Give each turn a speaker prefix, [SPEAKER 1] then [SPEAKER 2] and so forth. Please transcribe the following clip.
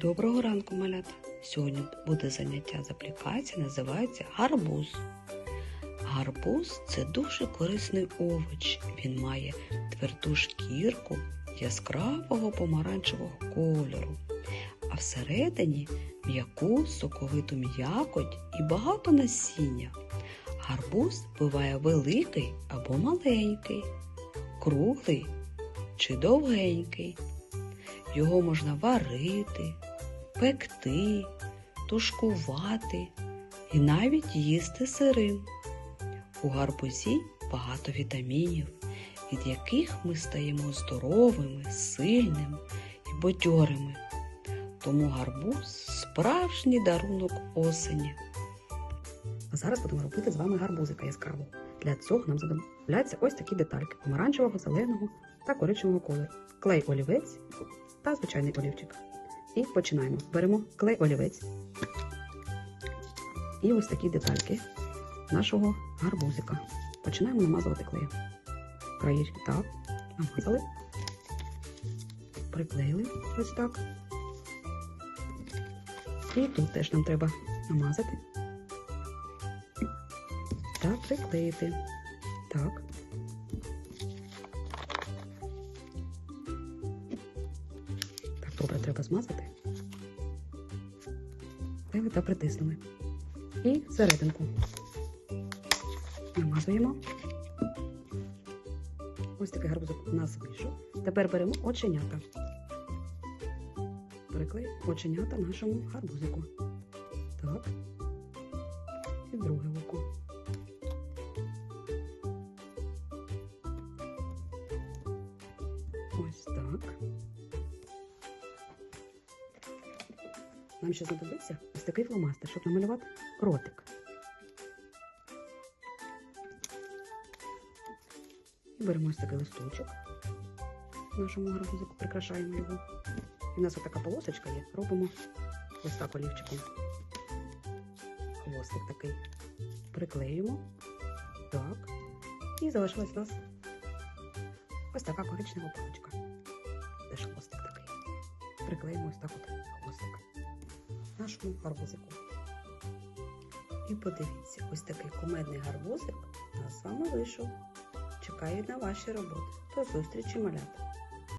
[SPEAKER 1] Доброго ранку, малята! Сьогодні буде заняття з аплікації, називається гарбуз. Гарбуз це дуже корисний овоч. Він має тверду шкірку яскравого помаранчевого кольору, а всередині м'яку соковиту м'якоть і багато насіння. Гарбуз буває великий або маленький, круглий чи довгенький. Його можна варити, пекти, тушкувати і навіть їсти сирим. У гарбузі багато вітамінів, від яких ми стаємо здоровими, сильними і бадьорими. Тому гарбуз справжній дарунок осені. А зараз будемо робити з вами гарбузика яскравого. Для цього нам знадобляться ось такі детальки помаранчевого, зеленого та коричневого кольору. Клей олівець та звичайний олівчик. І починаємо. Беремо клей олівець і ось такі детальки нашого гарбузика. Починаємо намазувати клеєм. Краєчки так, намазали, приклеїли ось так. І тут теж нам треба намазати та приклеїти. Так. Добре, треба змазати. Клеїли та притиснули. І серединку. Намазуємо. Ось такий гарбузок у нас вийшов. Тепер беремо оченята. Приклеїмо оченята нашому гарбузику. Так. І друге око. Ось так. Нам ще знадобиться ось такий фломастер, щоб намалювати ротик. І беремо ось такий листочок. Нашому гарбузику прикрашаємо його. І у нас отака полосочка є. Робимо ось так олівчиком. Хвостик такий. Приклеюємо. Так. І залишилась у нас ось така коричнева паличка. Теж хвостик такий. Приклеїмо ось так от хвостик нашому гарбузику. І подивіться, ось такий кумедний гарбузик у нас вами вийшов. Чекаю на ваші роботи. До зустрічі, малята!